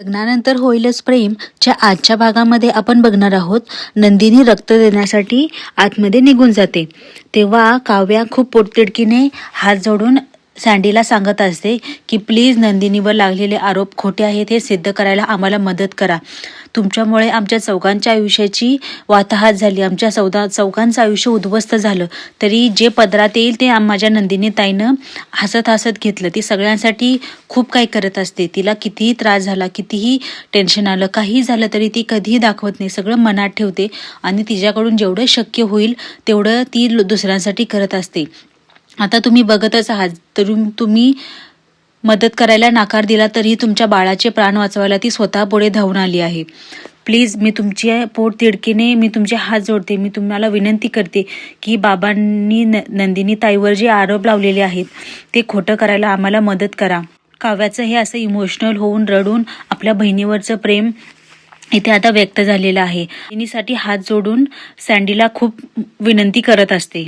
लग्नानंतर होईलच प्रेम. च्या आजच्या भागामध्ये आपण बघणार आहोत नंदिनी रक्त देण्यासाठी आतमध्ये निघून जाते. तेव्हा काव्या खूप पोटतिडकीने हात जोडून सँडीला सांगत असते की प्लीज नंदिनीवर लागलेले आरोप खोटे आहेत हे सिद्ध करायला आम्हाला मदत करा. तुमच्यामुळे आमच्या चौघांच्या आयुष्याची वाताहात झाली. आमच्या चौदा चौघांचं आयुष्य उद्ध्वस्त झालं. तरी जे पदरात येईल ते माझ्या नंदिनी ताईनं हसत हसत घेतलं. ती सगळ्यांसाठी खूप काही करत असते. तिला कितीही त्रास झाला कितीही टेन्शन आलं काही झालं तरी ती कधीही दाखवत नाही. सगळं मनात ठेवते आणि तिच्याकडून जेवढं शक्य होईल तेवढं ती दुसऱ्यांसाठी करत असते. आता तुम्ही बघतच आहात. तर तुम्ही मदत करायला नाकार दिला तरी तुमच्या बाळाचे प्राण वाचवायला ती स्वतः पुढे धावून आली आहे. प्लीज मी तुमची पोट तिडकीने मी तुमचे हात जोडते. मी तुम्हाला विनंती करते की बाबांनी न नंदिनी ताईवर जे आरोप लावलेले आहेत ते खोटं करायला आम्हाला मदत करा. काव्याचं हे असं इमोशनल होऊन रडून आपल्या बहिणीवरचं प्रेम इथे आता व्यक्त झालेलं आहे. बहिणीसाठी हात जोडून सँडीला खूप विनंती करत असते.